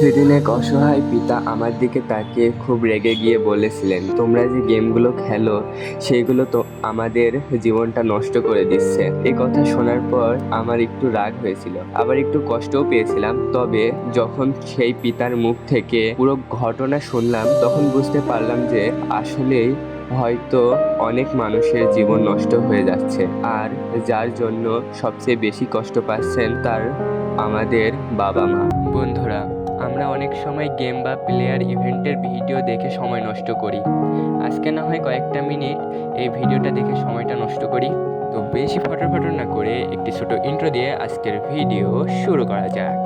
সেদিন এক অসহায় পিতা আমার দিকে তাকিয়ে খুব রেগে গিয়ে বলেছিলেন, তোমরা যে গেমগুলো খেলো সেইগুলো তো আমাদের জীবনটা নষ্ট করে দিচ্ছে। এই কথা শোনার পর আমার একটু রাগ হয়েছিল। আবার একটু কষ্টও পেয়েছিলাম। তবে যখন সেই পিতার মুখ থেকে পুরো ঘটনা শুনলাম, তখন বুঝতে পারলাম যে আসলেই হয়তো অনেক মানুষের জীবন নষ্ট হয়ে যাচ্ছে। আর যার জন্য সবচেয়ে বেশি কষ্ট পাচ্ছেন তার আমাদের বাবা মা। বন্ধুরা আমরা অনেক সময় গেম বা প্লেয়ার ইভেন্টের ভিডিও দেখে সময় নষ্ট করি। আজকে না হয় কয়েকটা মিনিট এই ভিডিওটা দেখে সময়টা নষ্ট করি। তো বেশি ফটো ফটো না করে একটি ছোট ইন্ট্রো দিয়ে আজকের ভিডিও শুরু করা যাক।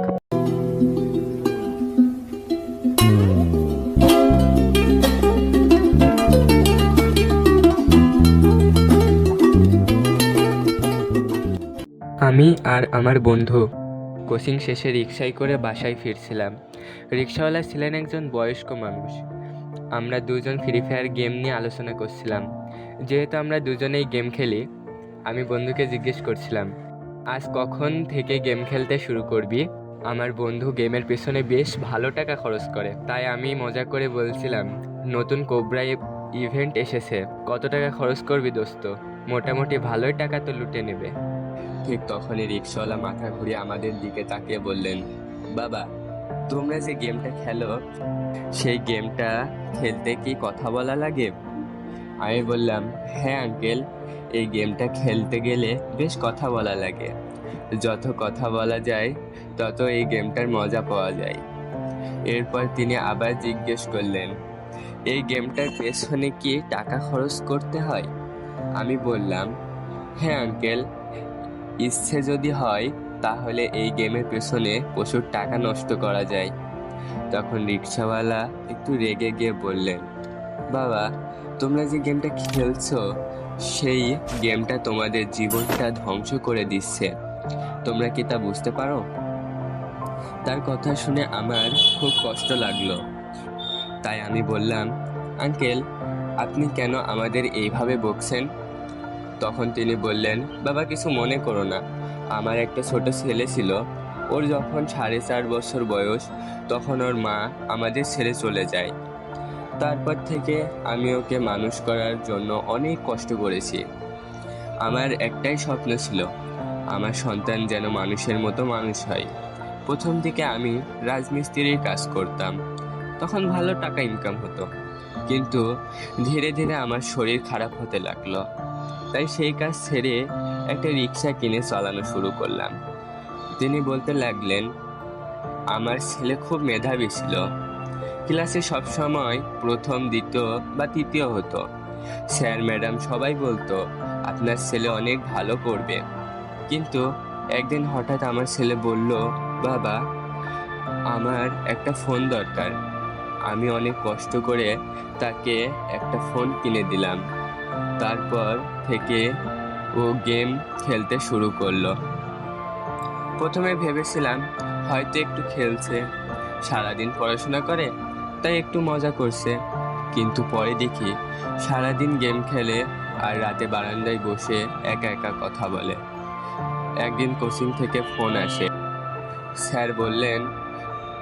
আমি আর আমার বন্ধু কোচিং শেষে রিক্সায় করে বাসায় ফিরছিলাম। রিক্সাওয়ালা ছিলেন একজন বয়স্ক মানুষ। আমরা দুজন ফ্রি ফায়ার গেম নিয়ে আলোচনা করছিলাম। যেহেতু আমরা দুজনেই গেম খেলি, আমি বন্ধুকে জিজ্ঞেস করছিলাম, আজ কখন থেকে গেম খেলতে শুরু করবি? আমার বন্ধু গেমের পেছনে বেশ ভালো টাকা খরচ করে। তাই আমি মজা করে বলছিলাম, নতুন কোবরা ইভেন্ট এসেছে। কত টাকা খরচ করবি দোস্ত? মোটামুটি ভালোই টাকা তো লুটে নেবে। ঠিক তখনই রিক্সাওয়ালা মাথা ঘুরিয়ে আমাদের দিকে তাকিয়ে বললেন, বাবা, তোমরা যে গেমটা খেলো, সেই গেমটা খেলতে কি কথা বলা লাগে? আমি বললাম হ্যাঁ আঙ্কেল, এই গেমটা খেলতে গেলে বেশ কথা বলা লাগে। যত কথা বলা যায়, তত এই গেমটার মজা পাওয়া যায়। এরপর তিনি আবার জিজ্ঞেস করলেন, এই গেমটার পেছনে কি টাকা খরচ করতে হয়? আমি বললাম হ্যাঁ আঙ্কেল ইচ্ছে যদি হয়, তাহলে এই গেমের পেছনে প্রচুর টাকা নষ্ট করা যায়। তখন রিক্সাওয়ালা একটু রেগে গিয়ে বললেন, বাবা, তোমরা যে গেমটা খেলছো, সেই গেমটা তোমাদের জীবনটা ধ্বংস করে দিচ্ছে। তোমরা কি তা বুঝতে পারো? তার কথা শুনে আমার খুব কষ্ট লাগল। তাই আমি বললাম, আঙ্কেল, আপনি কেন আমাদের এইভাবে বকছেন? তখন তিনি বললেন, বাবা, কিছু মনে করো না। আমার একটা ছোট ছেলে ছিল। ওর যখন সাড়ে চার বছর বয়স, তখন ওর মা আমাদের ছেড়ে চলে যায়। তারপর থেকে আমি ওকে মানুষ করার জন্য অনেক কষ্ট করেছি। আমার একটাই স্বপ্ন ছিল, আমার সন্তান যেন মানুষের মতো মানুষ হয়। প্রথম দিকে আমি রাজমিস্ত্রির কাজ করতাম। তখন ভালো টাকা ইনকাম হতো। কিন্তু ধীরে ধীরে আমার শরীর খারাপ হতে লাগল। তাই সেই কাজ ছেড়ে একটা রিক্সা কিনে চালানো শুরু করলাম। তিনি বলতে লাগলেন, আমার ছেলে খুব মেধাবী ছিল। ক্লাসে সবসময় প্রথম, দ্বিতীয় বা তৃতীয় হতো। স্যার, ম্যাডাম সবাই বলতো, আপনার ছেলে অনেক ভালো করবে। কিন্তু একদিন হঠাৎ আমার ছেলে বলল, বাবা, আমার একটা ফোন দরকার। আমি অনেক কষ্ট করে তাকে একটা ফোন কিনে দিলাম। তারপর থেকে ও গেম খেলতে শুরু করল। প্রথমে ভেবেছিলাম, হয়তো একটু খেলছে, সারাদিন পড়াশোনা করে, তাই একটু মজা করছে। কিন্তু পরে দেখি, সারাদিন গেম খেলে আর রাতে বারান্দায় বসে একা একা কথা বলে। একদিন কোচিং থেকে ফোন আসে। স্যার বললেন,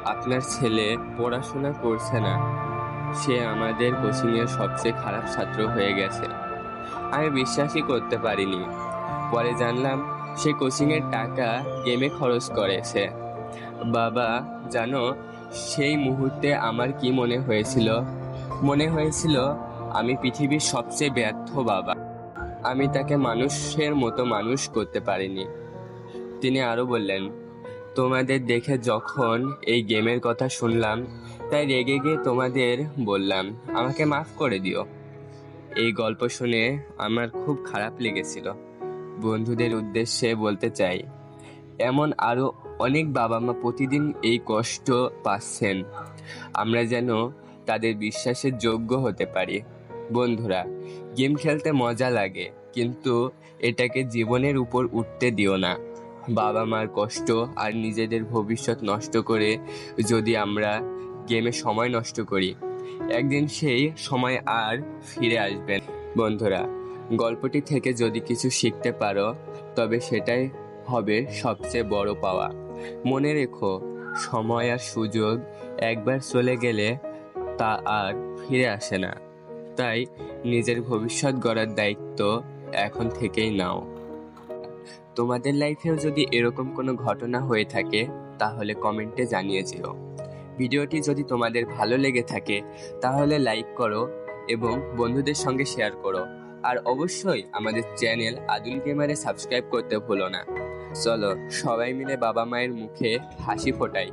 আপনার ছেলে পড়াশোনা করছে না। সে আমাদের কোচিংয়ের সবচেয়ে খারাপ ছাত্র হয়ে গেছে। আমি বিশ্বাসই করতে পারিনি। পরে জানলাম সে কোচিংয়ের টাকা গেমে খরচ করেছে। বাবা, জানো, সেই মুহূর্তে আমার কি মনে হয়েছিল? মনে হয়েছিল আমি পৃথিবীর সবচেয়ে ব্যর্থ বাবা। আমি তাকে মানুষের মতো মানুষ করতে পারিনি। তিনি আরও বললেন, তোমাদের দেখে যখন এই গেমের কথা শুনলাম, তাই রেগে গিয়ে তোমাদের বললাম, আমাকে মাফ করে দিও। এই গল্প শুনে আমার খুব খারাপ লেগেছিল। বন্ধুদের উদ্দেশ্যে বলতে চাই, এমন আরও অনেক বাবা মা প্রতিদিন এই কষ্ট পাচ্ছেন। আমরা যেন তাদের বিশ্বাসের যোগ্য হতে পারি। বন্ধুরা, গেম খেলতে মজা লাগে, কিন্তু এটাকে জীবনের উপর উঠতে দিও না। বাবা মার কষ্ট আর নিজেদের ভবিষ্যৎ নষ্ট করে যদি আমরা গেমে সময় নষ্ট করি একদিন সেই সময় আর ফিরে আসবেন। বন্ধুরা, গল্পটি থেকে যদি কিছু শিখতে পারো, তবে সেটাই হবে সবচেয়ে বড় পাওয়া। মনে রেখো, সময় আর সুযোগ একবার চলে গেলে তা আর ফিরে আসে না। তাই নিজের ভবিষ্যৎ গড়ার দায়িত্ব এখন থেকেই নাও। তোমাদের লাইফেও যদি এরকম কোনো ঘটনা হয়ে থাকে, তাহলে কমেন্টে জানিয়ে যেও। ভিডিওটি যদি তোমাদের ভালো লেগে থাকে, তাহলে লাইক করো এবং বন্ধুদের সঙ্গে শেয়ার করো। আর অবশ্যই আমাদের চ্যানেল আদুল গেমারে সাবস্ক্রাইব করতে ভুলো না। চলো সবাই মিলে বাবা মায়ের মুখে হাসি ফোটাই।